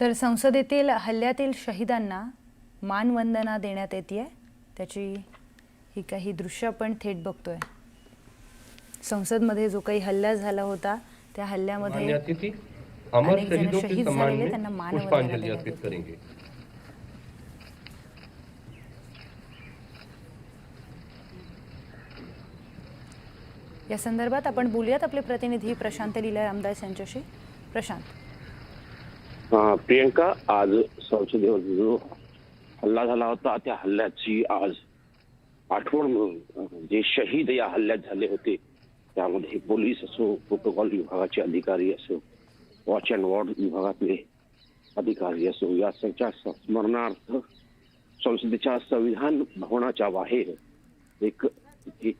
तर संसदेतील हल्ल्यातील शहीदांना मानवंदना देण्यात येते त्याची ही काही दृश्य आपण थेट बघतोय. संसदमध्ये जो काही हल्ला झाला होता त्या हल्ल्यामध्ये अनेक जण शहीदों झालेले, त्यांना मानवंदना देण्यात येते. या संदर्भात आपण बोलूयात. आपले प्रतिनिधी प्रशांत लीला रामदास यांच्याशी. प्रशांत. प्रियंका आज संसदेवर जो हल्ला झाला होता. त्या हल्ल्याची आज आठवण म्हणून जे शहीद या हल्ल्यात झाले होते त्यामध्ये पोलीस असो प्रोटोकॉल विभागाचे अधिकारी असो वॉच अँड वॉर्ड विभागातले अधिकारी असो या सगळ्या स्मरणार्थ संसदेच्या संविधान भवनाच्या बाहेर एक एक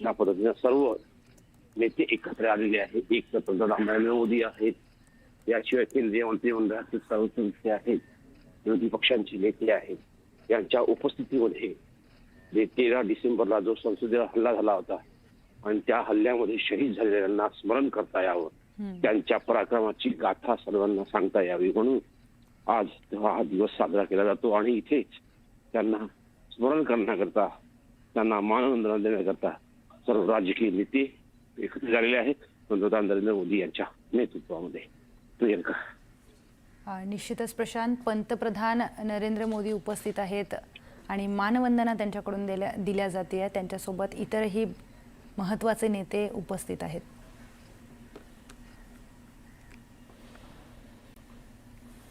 या पद्धतीने सर्व नेते एकत्र आलेले आहेत. एक पंतप्रधान नरेंद्र मोदी आहेत. याशिवाय केंद्रीय मंत्रिमंडळाचे सर्व सदस्य आहेत विरोधी पक्षांचे नेते आहेत यांच्या उपस्थितीमध्ये जे तेरा डिसेंबरला जो संसदेवर हल्ला झाला होता आणि त्या हल्ल्यामध्ये शहीद झालेल्यांना स्मरण करता यावं. त्यांच्या पराक्रमाची गाथा सर्वांना सांगता यावी म्हणून आज हा दिवस साजरा केला जातो आणि इथेच त्यांना स्मरण करण्याकरता त्यांना मानवंदना देण्याकरता सर्व राजकीय नेते एकत्र झालेले आहेत पंतप्रधान नरेंद्र मोदी यांच्या नेतृत्वामध्ये प्रियंका. निश्चितच प्रशांत पंतप्रधान नरेंद्र मोदी उपस्थित आहेत आणि मानवंदना त्यांच्याकडून दिल्या दिल्या जाते त्यांच्यासोबत इतरही महत्त्वाचे नेते उपस्थित आहेत.